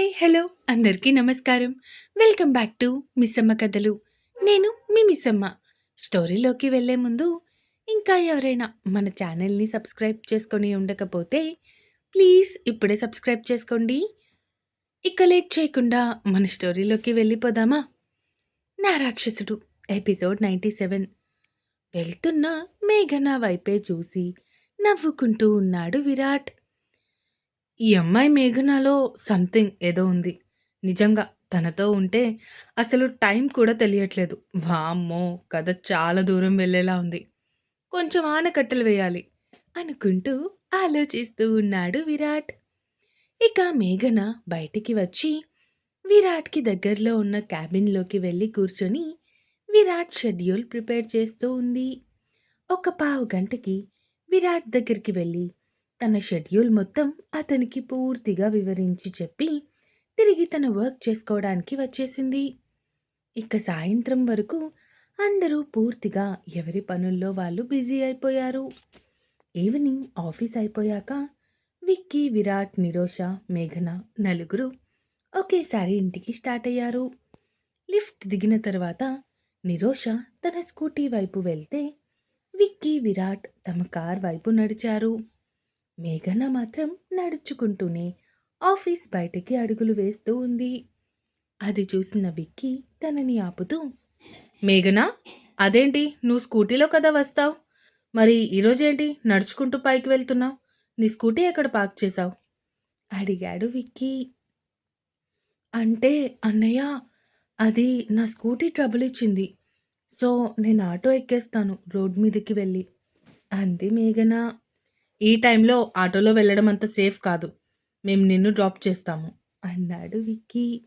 Hi hello. అందరికీ నమస్కారం. Welcome back to Missamma కథలు. నేను మీ మిస్సమ్మ. స్టోరీలోకి వెళ్ళే ముందు ఇంకా ఎవరైనా మన ఛానల్ని సబ్స్క్రైబ్ చేసుకొని ఉండకపోతే ప్లీజ్ ఇప్పుడే సబ్స్క్రైబ్ చేసుకోండి. ఇక లేట్ చేయకుండా మన స్టోరీలోకి వెళ్ళిపోదామా? నా రాక్షసుడు ఎపిసోడ్ నైంటీ సెవెన్. వెళ్తున్న మేఘన వైపే చూసి నవ్వుకుంటూ ఉన్నాడు విరాట్. ఈ అమ్మాయి మేఘనాలో సంథింగ్ ఏదో ఉంది. నిజంగా తనతో ఉంటే అసలు టైం కూడా తెలియట్లేదు. వామ్మో కథ చాలా దూరం వెళ్ళేలా ఉంది. కొంచెం ఆనకట్టలు వేయాలి అనుకుంటూ ఆలోచిస్తూ ఉన్నాడు విరాట్. ఇక మేఘన బయటికి వచ్చి విరాట్కి దగ్గరలో ఉన్న క్యాబిన్లోకి వెళ్ళి కూర్చొని విరాట్ షెడ్యూల్ ప్రిపేర్ చేస్తూ ఉంది. ఒక పావు గంటకి విరాట్ దగ్గరికి వెళ్ళి తన షెడ్యూల్ మొత్తం అతనికి పూర్తిగా వివరించి చెప్పి తిరిగి తన వర్క్ చేసుకోవడానికి వచ్చేసింది. ఇక సాయంత్రం వరకు అందరూ పూర్తిగా ఎవరి పనుల్లో వాళ్ళు బిజీ అయిపోయారు. ఈవినింగ్ ఆఫీస్ అయిపోయాక విక్కీ విరాట్ నిరోష మేఘన నలుగురు ఒకేసారి ఇంటికి స్టార్ట్ అయ్యారు. లిఫ్ట్ దిగిన తర్వాత నిరోష తన స్కూటీ వైపు వెళ్తే విక్కీ విరాట్ తమ కార్ వైపు నడిచారు. మేఘన మాత్రం నడుచుకుంటూనే ఆఫీస్ బయటికి అడుగులు వేస్తూ ఉంది. అది చూసిన విక్కీ తనని ఆపుతూ మేఘనా అదేంటి? నువ్వు స్కూటీలో కదా వస్తావు? మరి ఈరోజేంటి నడుచుకుంటూ పైకి వెళ్తున్నావు? నీ స్కూటీ ఎక్కడ పార్క్ చేశావు? అడిగాడు విక్కీ. అంటే అన్నయ్య అది నా స్కూటీ ట్రబుల్ ఇచ్చింది. సో నేను ఆటో ఎక్కేస్తాను రోడ్ మీదకి వెళ్ళి అంది మేఘన. ఈ టైంలో ఆటోలో వెళ్ళడం అంత సేఫ్ కాదు. మేము నిన్ను డ్రాప్ చేస్తాము. అన్నాడు విక్కీ.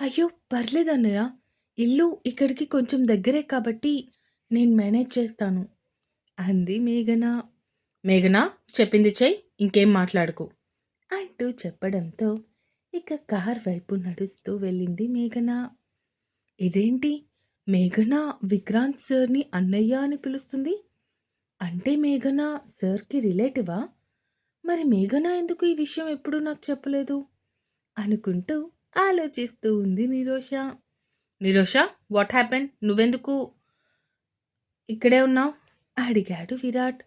అయ్యో పర్లేదు అన్నయ్య. ఇల్లు ఇక్కడికి కొంచెం దగ్గరే కాబట్టి నేను మేనేజ్ చేస్తాను. అంది మేఘన. మేఘన చెప్పింది చెయ్యి ఇంకేం మాట్లాడుకు. అంటూ చెప్పడంతో ఇక కార్ వైపు నడుస్తూ వెళ్ళింది మేఘన. ఇదేంటి? మేఘన విక్రాంత్ సార్ని అన్నయ్య అని పిలుస్తుంది? అంటే మేఘన సార్కి రిలేటివా? మరి మేఘన ఎందుకు ఈ విషయం ఎప్పుడూ నాకు చెప్పలేదు? అనుకుంటూ ఆలోచిస్తూ ఉంది నిరోష. నిరోష వాట్ హ్యాపెన్ నువ్వెందుకు ఇక్కడే ఉన్నావు? అడిగాడు విరాట్.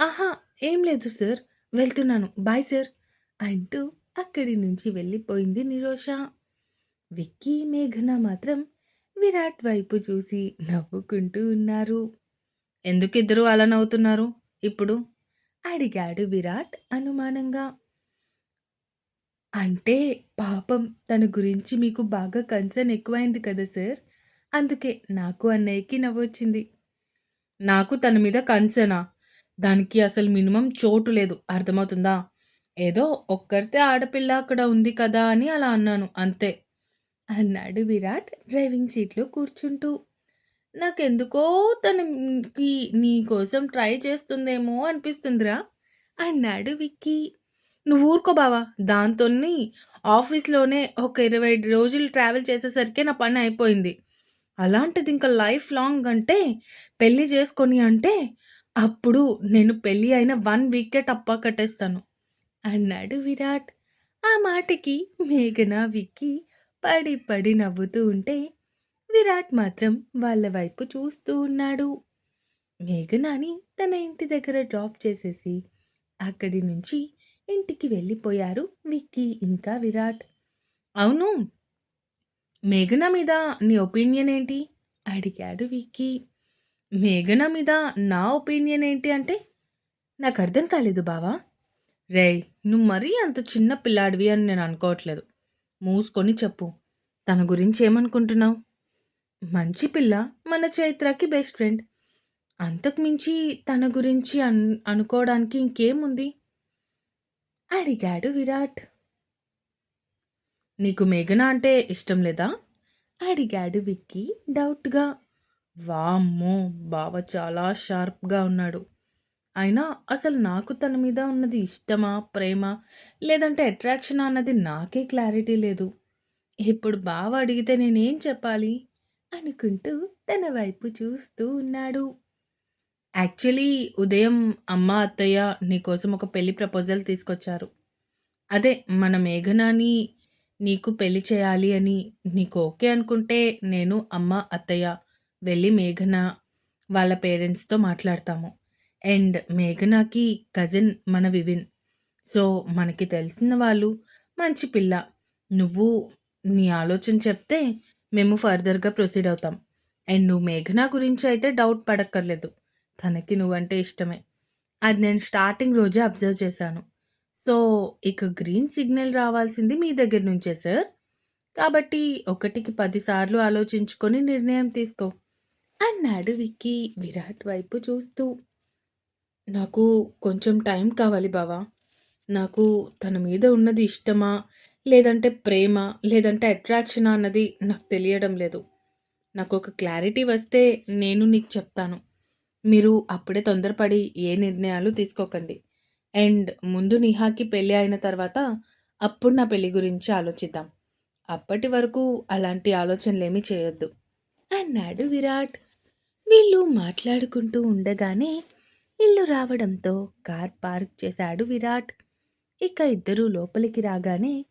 ఆహా ఏం లేదు సార్. వెళ్తున్నాను. బాయ్ సార్ అంటూ అక్కడి నుంచి వెళ్ళిపోయింది నిరోష. విక్కీ మేఘన మాత్రం విరాట్ వైపు చూసి నవ్వుకుంటూ ఉన్నారు. ఎందుకు ఇద్దరు అలా నవ్వుతున్నారు? ఇప్పుడు? అడిగాడు విరాట్ అనుమానంగా. అంటే పాపం తన గురించి మీకు బాగా కన్సర్న్ ఎక్కువైంది కదా సార్? అందుకే నాకు అన్నయ్యకి నవ్వొచ్చింది. నాకు తన మీద కన్సర్నా? దానికి అసలు మినిమం చోటు లేదు. అర్థమవుతుందా? ఏదో ఒక్కరితే ఆడపిల్ల అక్కడ ఉంది కదా అని అలా అన్నాను. అంతే. అన్నాడు విరాట్ డ్రైవింగ్ సీట్లో కూర్చుంటూ. నాకెందుకో తనకి నీకోసం ట్రై చేస్తుందేమో అనిపిస్తుందిరా అన్నాడు విక్కీ. నువ్వు ఊరుకో బావా దాంతో ఆఫీస్లోనే ఒక ఇరవై రోజులు ట్రావెల్ చేసేసరికి నా పని అయిపోయింది. అలాంటిది ఇంకా లైఫ్ లాంగ్ అంటే పెళ్ళి చేసుకొని అంటే అప్పుడు నేను పెళ్ళి అయిన వన్ వీకే టప్పా కట్టేస్తాను అన్నాడు విరాట్. ఆ మాటకి మేఘన విక్కీ పడి పడి నవ్వుతూ ఉంటే విరాట్ మాత్రం వాళ్ళ వైపు చూస్తూ ఉన్నాడు. మేఘనాని తన ఇంటి దగ్గర డ్రాప్ చేసేసి అక్కడి నుంచి ఇంటికి వెళ్ళిపోయారు విక్కీ ఇంకా విరాట్. అవును మేఘన మీద నీ ఒపీనియన్ ఏంటి? అడిగాడు విక్కీ. మేఘన మీద నా ఒపీనియన్ ఏంటి అంటే నాకు అర్థం కాలేదు బావా. రేయ్ నువ్వు మరీ అంత చిన్న పిల్లాడివి అని నేను అనుకోవట్లేదు. మూసుకొని చెప్పు. తన గురించి ఏమనుకుంటున్నావు? మంచి పిల్ల మన చైత్రకి బెస్ట్ ఫ్రెండ్ అంతకుమించి తన గురించి అన్ అనుకోవడానికి ఇంకేముంది? అడిగాడు విరాట్. నీకు మేఘన అంటే ఇష్టం లేదా? అడిగాడు విక్కీ డౌట్గా. వామ్మో బావ చాలా షార్ప్గా ఉన్నాడు. అయినా అసలు నాకు తన మీద ఉన్నది ఇష్టమా ప్రేమ లేదంటే అట్రాక్షన్ అన్నది నాకే క్లారిటీ లేదు. ఇప్పుడు బావ అడిగితే నేనేం చెప్పాలి? అనుకుంటూ తన వైపు చూస్తూ ఉన్నాడు యాక్చువల్లీ ఉదయం అమ్మ అత్తయ్య నీకోసం ఒక పెళ్ళి ప్రపోజల్ తీసుకొచ్చారు అదే మన మేఘనాని నీకు పెళ్ళి చేయాలి అని నీకు ఓకే అనుకుంటే నేను, అమ్మ, అత్తయ్య వెళ్ళి మేఘన వాళ్ళ పేరెంట్స్‌తో మాట్లాడతాము. అండ్ మేఘనాకి కజిన్ మన వివిన్. సో, మనకి తెలిసిన వాళ్ళు, మంచి పిల్ల. నువ్వు నీ ఆలోచన చెప్తే మేము ఫర్దర్‌గా ప్రొసీడ్ అవుతాం. అండ్ నువ్వు మేఘనా గురించి అయితే డౌట్ పడక్కర్లేదు. తనకి నువ్వంటే ఇష్టమే. అది నేను స్టార్టింగ్ రోజే అబ్జర్వ్ చేశాను. సో, ఇక గ్రీన్ సిగ్నల్ రావాల్సింది మీ దగ్గర నుంచే సార్. కాబట్టి ఒకటికి పదిసార్లు ఆలోచించుకొని నిర్ణయం తీసుకో. అన్నాడు విక్కీ విరాట్ వైపు చూస్తూ. నాకు కొంచెం టైం కావాలి బావా. నాకు తన మీద ఉన్నది ఇష్టమా? లేదంటే ప్రేమ? లేదంటే అట్రాక్షన్ అన్నది నాకు తెలియడం లేదు. నాకు ఒక క్లారిటీ వస్తే నేను నీకు చెప్తాను. మీరు అప్పుడే తొందరపడి ఏ నిర్ణయాలు తీసుకోకండి. అండ్ ముందు నిహాకి పెళ్ళి అయిన తర్వాత అప్పుడు నా పెళ్ళి గురించి ఆలోచిద్దాం. అప్పటి వరకు అలాంటి ఆలోచనలేమీ చేయొద్దు. అన్నాడు విరాట్. వీళ్ళు మాట్లాడుకుంటూ ఉండగానే ఇల్లు రావడంతో కార్ పార్క్ చేశాడు విరాట్. ఇక ఇద్దరూ లోపలికి రాగానే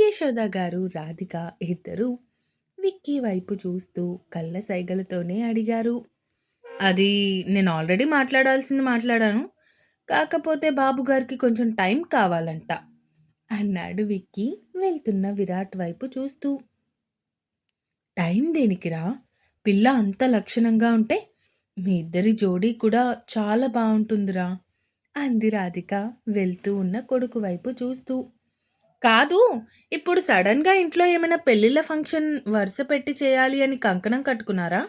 యశోద గారు, రాధిక ఇద్దరు విక్కీ వైపు చూస్తూ కళ్ళ సైగలతోనే అడిగారు. అది నేను ఆల్రెడీ మాట్లాడాల్సింది మాట్లాడాను. కాకపోతే బాబు గారికి కొంచెం టైం కావాలంట. అన్నాడు విక్కీ వెళ్తున్న విరాట్ వైపు చూస్తూ. టైం దేనికిరా? పిల్ల అంత లక్షణంగా ఉంటే మీ ఇద్దరి జోడీ కూడా చాలా బాగుంటుందిరా అంది రాధిక వెళ్తూ ఉన్న కొడుకు వైపు చూస్తూ. కాదు ఇప్పుడు సడన్‌గా ఇంట్లో ఏమైనా పెళ్ళిళ్ళ ఫంక్షన్ వరుస పెట్టి చేయాలి అని కంకణం కట్టుకున్నారా?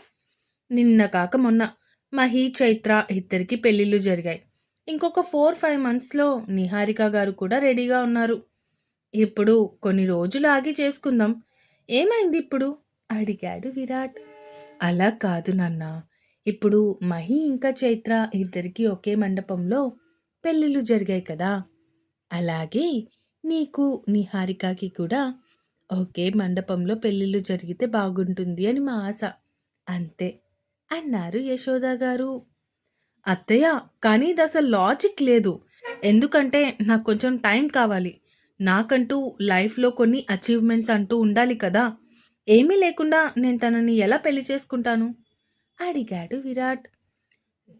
నిన్న కాక మొన్న మహి, చైత్ర ఇద్దరికీ పెళ్ళిళ్ళు జరిగాయి. ఇంకొక 4, 5 మంత్స్‌లో నిహారిక గారు కూడా రెడీగా ఉన్నారు. ఇప్పుడు కొన్ని రోజులు ఆగి చేసుకుందాం. ఏమైంది ఇప్పుడు? అడిగాడు విరాట్. అలా కాదు నాన్న ఇప్పుడు మహి ఇంకా చైత్ర ఇద్దరికీ ఒకే మండపంలో పెళ్ళిళ్ళు జరిగాయి కదా! అలాగే నీకు, నిహారికకి కూడా ఒకే మండపంలో పెళ్ళిళ్ళు జరిగితే బాగుంటుంది అని మా ఆశ. అంతే. అన్నారు యశోద గారు. అత్తయ్య కానీ ఇదసలు లాజిక్ లేదు. ఎందుకంటే నాకు కొంచెం టైం కావాలి. నాకంటూ లైఫ్‌లో కొన్ని అచీవ్‌మెంట్స్ అంటూ ఉండాలి కదా! ఏమీ లేకుండా నేను తనని ఎలా పెళ్ళి చేసుకుంటాను? అడిగాడు విరాట్.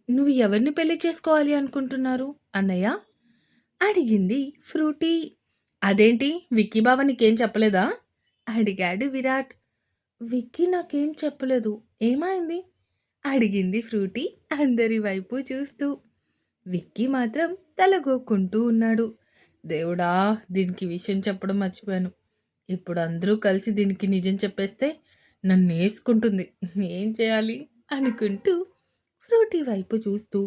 నువ్వు ఎవరిని పెళ్ళి చేసుకోవాలి అనుకుంటున్నారు అన్నయ్య? అడిగింది ఫ్రూటీ. అదేంటి విక్కీ బావ నీకేం చెప్పలేదా? అడిగాడు విరాట్. విక్కీ నాకేం చెప్పలేదు. ఏమైంది? అడిగింది ఫ్రూటీ అందరి వైపు చూస్తూ. విక్కీ మాత్రం తలగోక్కుంటూ ఉన్నాడు. దేవుడా! దీనికి విషయం చెప్పడం మర్చిపోయాను. ఇప్పుడు అందరూ కలిసి దీనికి నిజం చెప్పేస్తే నన్ను వేసుకుంటుంది ఏం చేయాలి? అనుకుంటూ ఫ్రూటీ వైపు చూస్తూ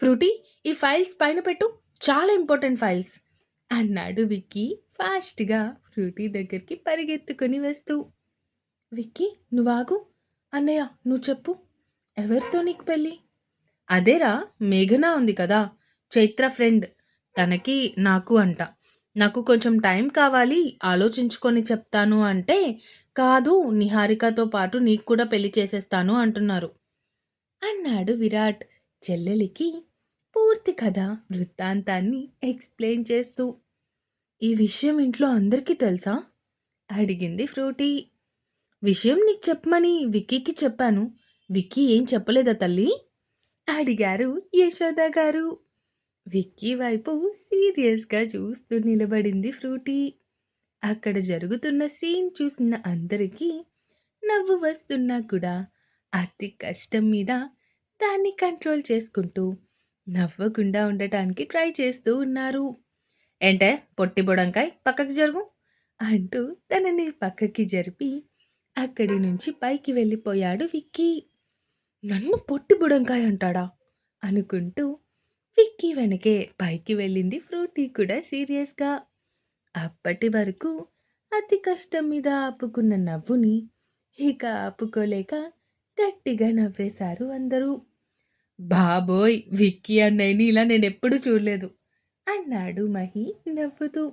ఫ్రూటీ ఈ ఫైల్స్ పైన పెట్టు. చాలా ఇంపార్టెంట్ ఫైల్స్ అన్నాడు విక్కీ ఫాస్ట్‌గా ఫ్రూటీ దగ్గరికి పరిగెత్తుకొని వస్తూ. విక్కీ నువ్వాగు. అన్నయ్య నువ్వు చెప్పు. ఎవరితో నీకు పెళ్ళి? అదేరా మేఘన ఉంది కదా! చైత్ర ఫ్రెండ్. తనకి, నాకు అంట. నాకు కొంచెం టైం కావాలి ఆలోచించుకొని చెప్తాను అంటే, కాదు నిహారికతో పాటు నీకు కూడా పెళ్ళి చేసేస్తాను అంటున్నారు. అన్నాడు విరాట్ చెల్లెలికి పూర్తి కథ వృత్తాంతాన్ని ఎక్స్‌ప్లెయిన్ చేస్తూ. ఈ విషయం ఇంట్లో అందరికీ తెలుసా? అడిగింది ఫ్రూటీ. విషయం నీకు చెప్పమని విక్కీకి చెప్పాను. విక్కీ ఏం చెప్పలేదా తల్లి అడిగారు యశోద గారు. విక్కీ వైపు సీరియస్‌గా చూస్తూ నిలబడింది ఫ్రూటీ. అక్కడ జరుగుతున్న సీన్ చూసిన అందరికీ నవ్వు వస్తున్నా కూడా అతి కష్టం మీద దాన్ని కంట్రోల్ చేసుకుంటూ నవ్వకుండా ఉండటానికి ట్రై చేస్తూ ఉన్నారు. ఏంటే పొట్టి బొడంకాయ్ పక్కకి జరుగు అంటూ తనని పక్కకి జరిపి అక్కడి నుంచి పైకి వెళ్ళిపోయాడు విక్కీ. నన్ను పొట్టి బుడంకాయ అంటాడా? అనుకుంటూ విక్కీ వెనకే పైకి వెళ్ళింది ఫ్రూటీ కూడా సీరియస్‌గా. అప్పటి వరకు అతి కష్టం మీద ఆపుకున్న నవ్వుని ఇక ఆపుకోలేక గట్టిగా నవ్వేశారు అందరూ. బాబోయ్! విక్కీ అన్నయ్యని ఇలా నేను ఎప్పుడు చూడలేదు. అన్నాడు మహి నవ్వుతూ.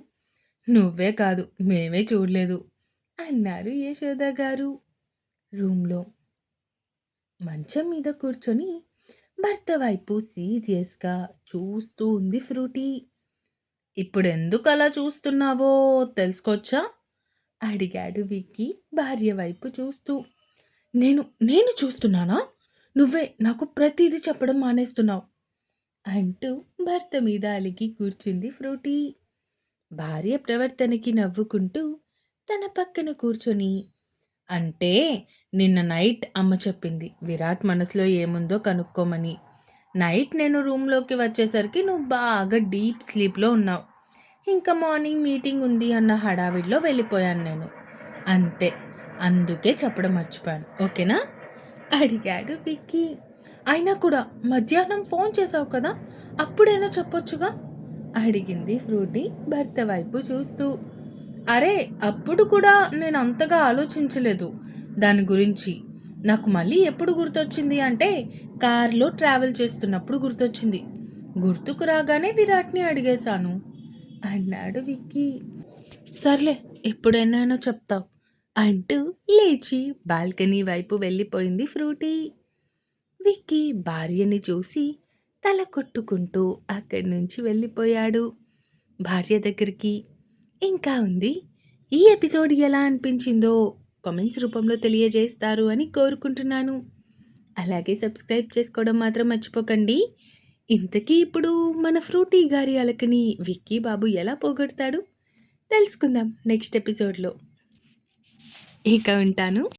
నువ్వే కాదు మేమే చూడలేదు. అన్నారు యశోద గారు. రూమ్‌లో మంచం మీద కూర్చొని భర్త వైపు సీరియస్‌గా చూస్తూ ఉంది ఫ్రూటీ. ఇప్పుడు ఎందుకు అలా చూస్తున్నావో తెలుసుకోవచ్చా? అడిగాడు విక్కీ భార్య వైపు చూస్తూ నేను నేను చూస్తున్నానా నువ్వే నాకు ప్రతిదీ చెప్పడం మానేస్తున్నావు అంటూ భర్త మీద అలిగి కూర్చుంది ఫ్రూటీ. భార్య ప్రవర్తనకి నవ్వుకుంటూ తన పక్కన కూర్చొని అంటే నిన్న నైట్ అమ్మ చెప్పింది విరాట్ మనసులో ఏముందో కనుక్కోమని. నైట్ నేను రూమ్లోకి వచ్చేసరికి నువ్వు బాగా డీప్ స్లీప్లో ఉన్నావు. ఇంకా మార్నింగ్ మీటింగ్ ఉంది అన్న హడావిడిలో వెళ్ళిపోయాను నేను. అంతే అందుకే చెప్పడం మర్చిపోయాను. ఓకేనా? అడిగాడు విక్కీ. అయినా కూడా మధ్యాహ్నం ఫోన్ చేసావు కదా అప్పుడైనా చెప్పొచ్చుగా? అడిగింది ఫ్రూటీ భర్త వైపు చూస్తూ. అరే అప్పుడు కూడా నేను అంతగా ఆలోచించలేదు. దాని గురించి నాకు మళ్ళీ ఎప్పుడు గుర్తొచ్చింది అంటే కారులో ట్రావెల్ చేస్తున్నప్పుడు గుర్తొచ్చింది. గుర్తుకు రాగానే విరాట్ని అడిగేశాను. అన్నాడు విక్కీ. సర్లే ఎప్పుడైనా చెప్తావు. అంటూ లేచి బాల్కనీ వైపు వెళ్ళిపోయింది ఫ్రూటీ. విక్కీ భార్యని చూసి తల కొట్టుకుంటూ అక్కడి నుంచి వెళ్ళిపోయాడు. భార్య దగ్గరికి ఇంకా ఉంది? ఈ ఎపిసోడ్ ఎలా అనిపించిందో కామెంట్స్ రూపంలో తెలియజేస్తారు అని కోరుకుంటున్నాను. అలాగే సబ్స్క్రైబ్ చేసుకోవడం మాత్రం మర్చిపోకండి. ఇంతకీ ఇప్పుడు మన ఫ్రూటీ గారి అలకని విక్కీ బాబు ఎలా పోగొడతాడు? తెలుసుకుందాం నెక్స్ట్ ఎపిసోడ్లో. ఇక ఉంటాను.